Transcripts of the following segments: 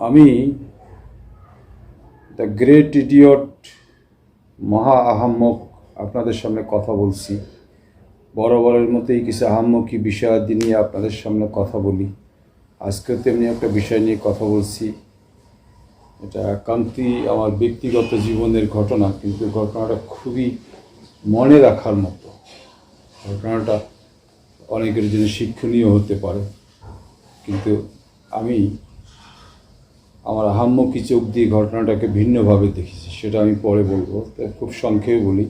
আমি the great idiot মহা আহাম্মক আপনাদের সামনে কথা বলছি। বরাবরের মতোই কিছু আহাম্মকি বিষয়াদি নিয়ে আপনাদের সামনে কথা বলি। আজকেও তেমনি একটা বিষয় নিয়ে কথা বলছি। এটা একান্তই আমার ব্যক্তিগত জীবনের ঘটনা, কিন্তু ঘটনাটা খুবই মনে রাখার মতো। ঘটনাটা অনেকের জন্য শিক্ষণীয় হতে পারে। কিন্তু আমি আমার আহাম্মকি চোখ দিয়ে ঘটনাটাকে ভিন্নভাবে দেখেছি, সেটা আমি পরে বলব। তাই খুব সংক্ষেপে বলি।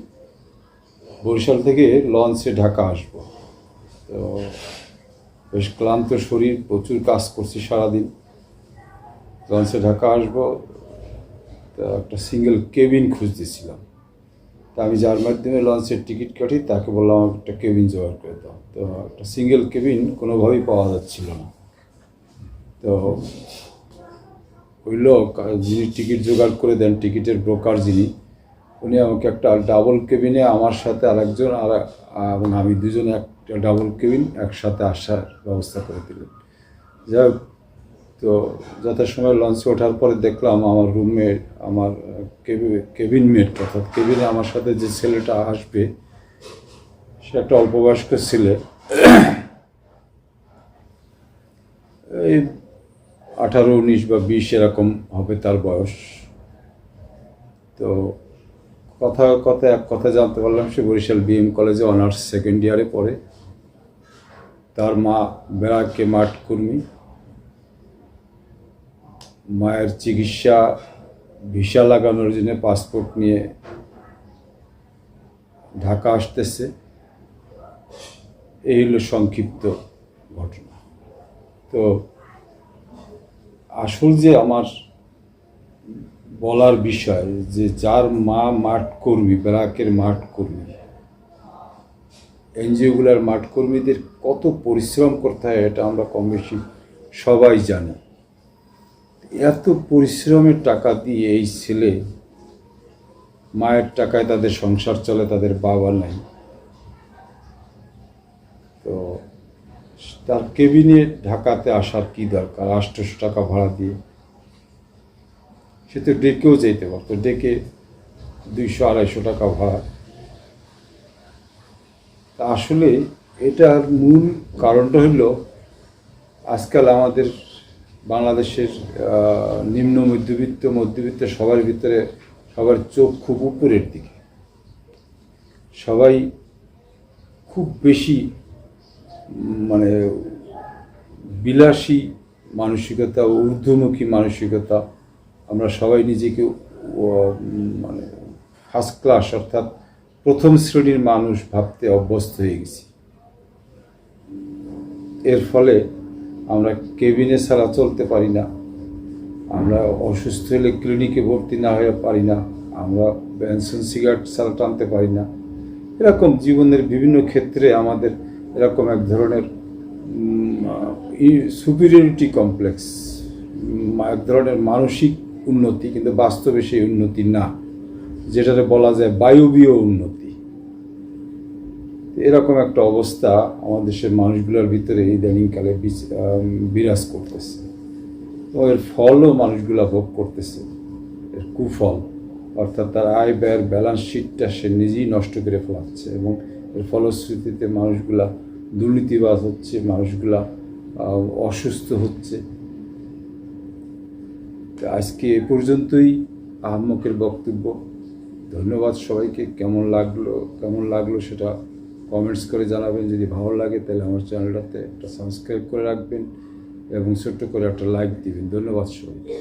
বরিশাল থেকে লঞ্চে ঢাকা আসব। তো বেশ ক্লান্ত শরীর, প্রচুর কাজ করছি সারাদিন। লঞ্চে ঢাকা আসব। তো একটা সিঙ্গেল কেবিন খুঁজতেছিলাম। তা আমি যার মাধ্যমে লঞ্চের টিকিট কাটি, তাকে বললাম একটা কেবিন জোগাড় করে দাও। তো একটা সিঙ্গেল কেবিন কোনোভাবেই পাওয়া যাচ্ছিল না। তো ওই লোক যিনি টিকিট জোগাড় করে দেন, টিকিটের ব্রোকার যিনি, উনি আমাকে একটা ডাবল কেবিনে আমার সাথে আরেকজন আর, এবং আমি দুজনে একটা ডাবল কেবিন একসাথে আসার ব্যবস্থা করে দিলেন। যাই তো যথাসময় লঞ্চে ওঠার পরে দেখলাম আমার রুমমেট আমার কেবিন মেট অর্থাৎ কেবিনে আমার সাথে যে ছেলেটা আসবে, সে একটা অল্প বয়স্ক ছেলে। এই আঠারো, উনিশ বা বিশ এরকম হবে তার বয়স। তো কথা কথা, এক কথা জানতে পারলাম সে বরিশাল বিএম কলেজে অনার্স সেকেন্ড ইয়ারে পড়ে। তার মা বেড়াকে মাঠ কর্মী। মায়ের চিকিৎসা ভিসা লাগানোর জন্য পাসপোর্ট নিয়ে ঢাকা আসতেছে। এই হলো সংক্ষিপ্ত ঘটনা। তো আসল যে আমার বলার বিষয়, যে যার মা মাঠ কর্মী ব্রাকের মাঠ কর্মী, এনজিওগুলোর মাঠ কর্মীদের কত পরিশ্রম করতে হয় এটা আমরা কম বেশি সবাই জানি। এত পরিশ্রমের টাকা দিয়ে এই ছেলে মায়ের টাকায় তাদের সংসার চলে, তাদের বাবা নাই। তো তার কেবিনে ঢাকাতে আসার কি দরকার? আটশোশো টাকা ভাড়া দিয়ে। সে তো ডেকেও যেতে পারতো। ডেকে দুইশো, আড়াইশো টাকা ভাড়া। তা আসলে এটার মূল কারণটা হলো আজকাল আমাদের বাংলাদেশের নিম্ন মধ্যবিত্ত মধ্যবিত্ত সবার ভিতরে সবার চোখ খুব উপরের দিকে। সবাই খুব বেশি মানে বিলাসী মানসিকতা ঊর্ধ্বমুখী মানসিকতা, আমরা সবাই নিজেকে মানে ফার্স্ট ক্লাস অর্থাৎ প্রথম শ্রেণির মানুষ ভাবতে অভ্যস্ত হয়ে গেছি। এর ফলে আমরা কেবিনে ছাড়া চলতে পারি না, আমরা অসুস্থ হলে ক্লিনিকে ভর্তি না হয়ে পারি না, আমরা বেনসন সিগারেট ছাড়া টানতে পারি না। এরকম জীবনের বিভিন্ন ক্ষেত্রে আমাদের এরকম এক ধরনের সুপিরিয়রিটি কমপ্লেক্স এক ধরনের মানসিক উন্নতি, কিন্তু বাস্তবে সেই উন্নতি না। যেটাতে বলা যায় বায়বীয় উন্নতি। এরকম একটা অবস্থা আমাদের দেশের মানুষগুলোর ভিতরে ইদানিংকালে বিরাজ করতেছে। তো এর ফলও মানুষগুলা ভোগ করতেছে। এর কুফল, অর্থাৎ তার আয় ব্যয়ের ব্যালেন্স শিটটা সে নিজেই নষ্ট করে ফেলাচ্ছে এবং এর ফলশ্রুতিতে মানুষগুলা দুর্নীতিবাজ হচ্ছে, মানুষগুলা অসুস্থ হচ্ছে। আজকে এ পর্যন্তই আহম্মকের বক্তব্য। ধন্যবাদ সবাইকে। কেমন লাগল কেমন লাগল সেটা কমেন্টস করে জানাবেন। যদি ভালো লাগে তাহলে আমার চ্যানেলটাতে একটা সাবস্ক্রাইব করে রাখবেন এবং ছোট্ট করে একটা লাইক দিবেন। ধন্যবাদ সবাইকে।